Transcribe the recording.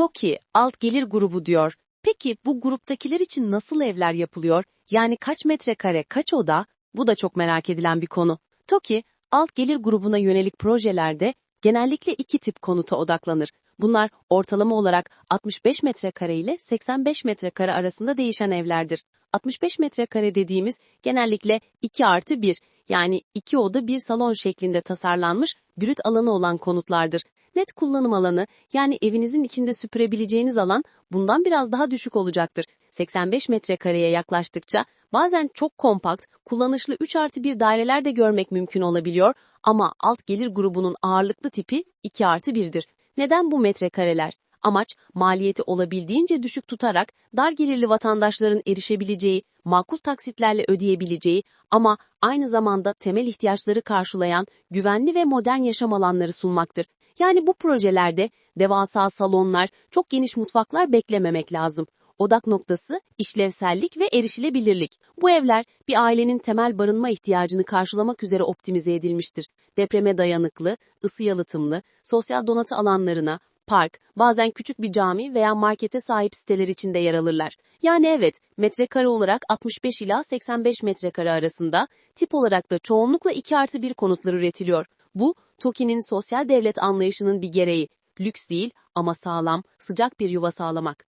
TOKİ, alt gelir grubu diyor. Peki bu gruptakiler için nasıl evler yapılıyor? Yani kaç metrekare, kaç oda? Bu da çok merak edilen bir konu. TOKİ, alt gelir grubuna yönelik projelerde genellikle iki tip konuta odaklanır. Bunlar ortalama olarak 65 metrekare ile 85 metrekare arasında değişen evlerdir. 65 metrekare dediğimiz genellikle 2 artı 1 yani 2 oda 1 salon şeklinde tasarlanmış brüt alanı olan konutlardır. Net kullanım alanı yani evinizin içinde süpürebileceğiniz alan bundan biraz daha düşük olacaktır. 85 metrekareye yaklaştıkça bazen çok kompakt, kullanışlı 3 artı 1 daireler de görmek mümkün olabiliyor ama alt gelir grubunun ağırlıklı tipi 2 artı 1'dir. Neden bu metrekareler? Amaç maliyeti olabildiğince düşük tutarak dar gelirli vatandaşların erişebileceği, makul taksitlerle ödeyebileceği ama aynı zamanda temel ihtiyaçları karşılayan güvenli ve modern yaşam alanları sunmaktır. Yani bu projelerde devasa salonlar, çok geniş mutfaklar beklememek lazım. Odak noktası işlevsellik ve erişilebilirlik. Bu evler bir ailenin temel barınma ihtiyacını karşılamak üzere optimize edilmiştir. Depreme dayanıklı, ısı yalıtımlı, sosyal donatı alanlarına, park, bazen küçük bir cami veya markete sahip siteler içinde yer alırlar. Yani evet, metrekare olarak 65 ila 85 metrekare arasında, tip olarak da çoğunlukla 2 artı 1 konutlar üretiliyor. Bu, TOKİ'nin sosyal devlet anlayışının bir gereği. Lüks değil ama sağlam, sıcak bir yuva sağlamak.